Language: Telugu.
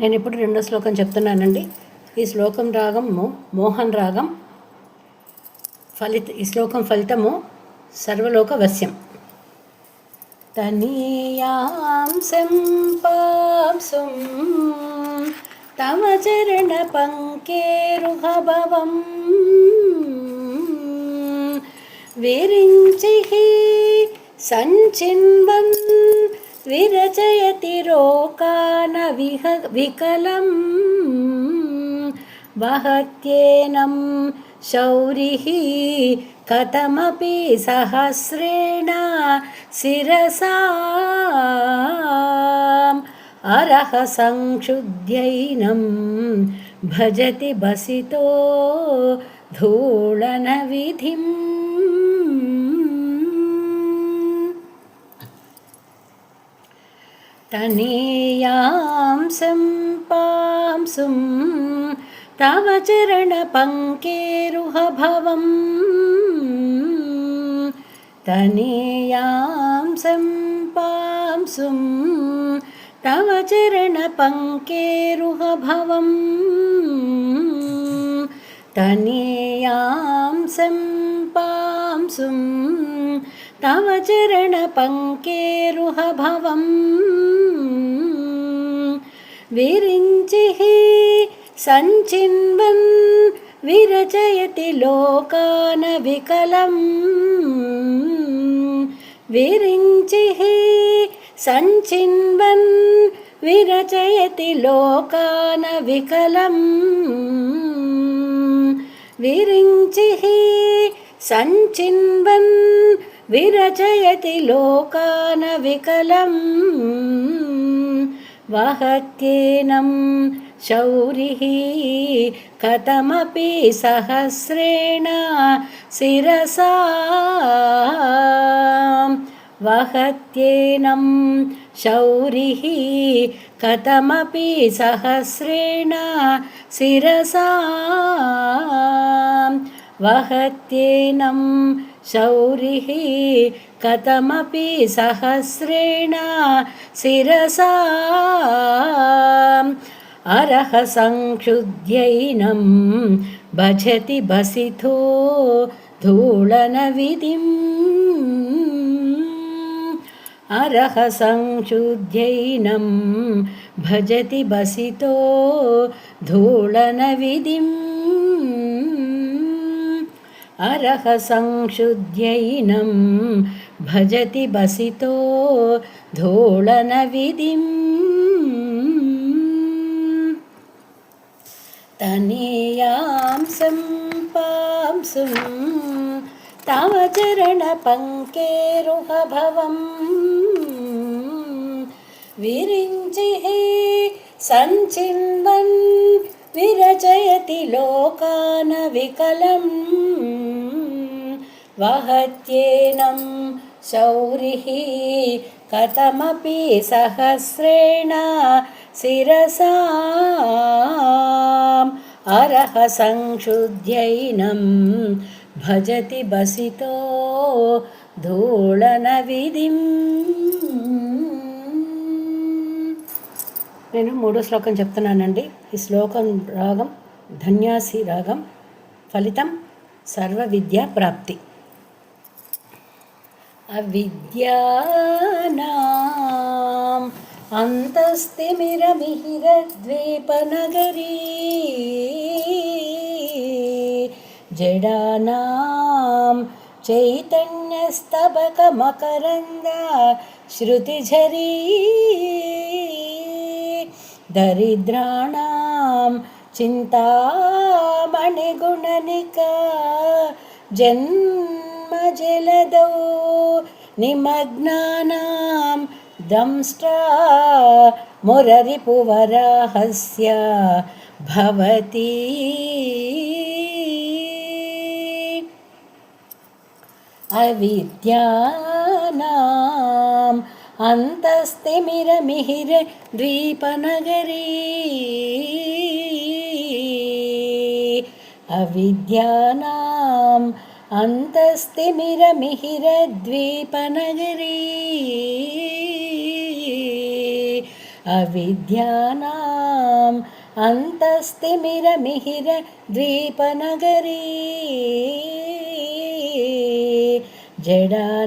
నేను ఇప్పుడు రెండో శ్లోకం చెప్తున్నానండి. ఈ శ్లోకం రాగము మోహన్ రాగం ఫలిత ఈ శ్లోకం ఫలితము సర్వలోక వశ్యం. తనీయాంశం పాంసుం తమ చరణ పంకేరుహభవం విరించి సంచిన్వన్ విరచయతి రోకా विह विकलम्। वहत्येनं शौरिः कथमपि सहस्रेण शिरसाम् अरहसंक्षुद्ध्यैनं भजति भसितो धूलनविधिम् విధిం तनीयांसं पांसुं तव चरणपङ्केरुहभवम् तनीयांसं पांसुं तव चरणपङ्केरुहभवम् तनीयांसं पांसुं तव चरणपङ्केरुहभवम् విరించి సంచిన్వన్ విరచయతి లోకాన వికలం. విరించి సంచిన్వన్ విరచయతి లోకాన వికలం. విరించి సంచిన్వన్ విరచయతి లోకాన వికలం. हत्येन शौरिः कथमपि सहस्रेण शिरसा वहत्येनं शौरिः कथमपि सहस्रेण शिरसा वहत्येनं శౌరిः కథమపి సహస్రేణ శిరసా అరహ సంక్షుద్ధ్యైనం భజతి బసితో ధూళన విధిం అరహ సంక్షుద్ధ్యైనం భజతి బసితో अरहसंशुद्ध्यैनं भजति बसितो धूलनविधिम् तनीयां सम्पांसुं तव चरणपङ्केरुहभवम् विरिञ्चिः सञ्चिन्वन् विरचयति लोकानविकलम् वहत्येनं शौरिः कथमपि सहस्रेण शिरसाम्। अरहसंशुद्ध्यैनं भजति बसितो धूलनविधिम् నేను మూడో శ్లోకం చెప్తున్నానండి. ఈ శ్లోకం రాగం ధన్యాసి రాగం ఫలితం సర్వ విద్యా ప్రాప్తి. అవిద్యానాం అంతస్తిమిరమిహిరద్వీపనగరీ జడానాం చైతన్యస్తబకమకరంద శృతిఝరీ दरिद्राणां चिन्तामणिगुणनिका जन्मजलदौ निमग्नानां निमग्ना मुररिपुवराहस्य भवति अविद्या అంతస్తిమిరమిహిర ద్వీపనగరీ. అవిద్యానాం అంతస్తిమిరమిహిరద్వీపనగరీ అవిద్యానాం అంతస్తిమిరమిహిర ద్వీపనగరీ. జడా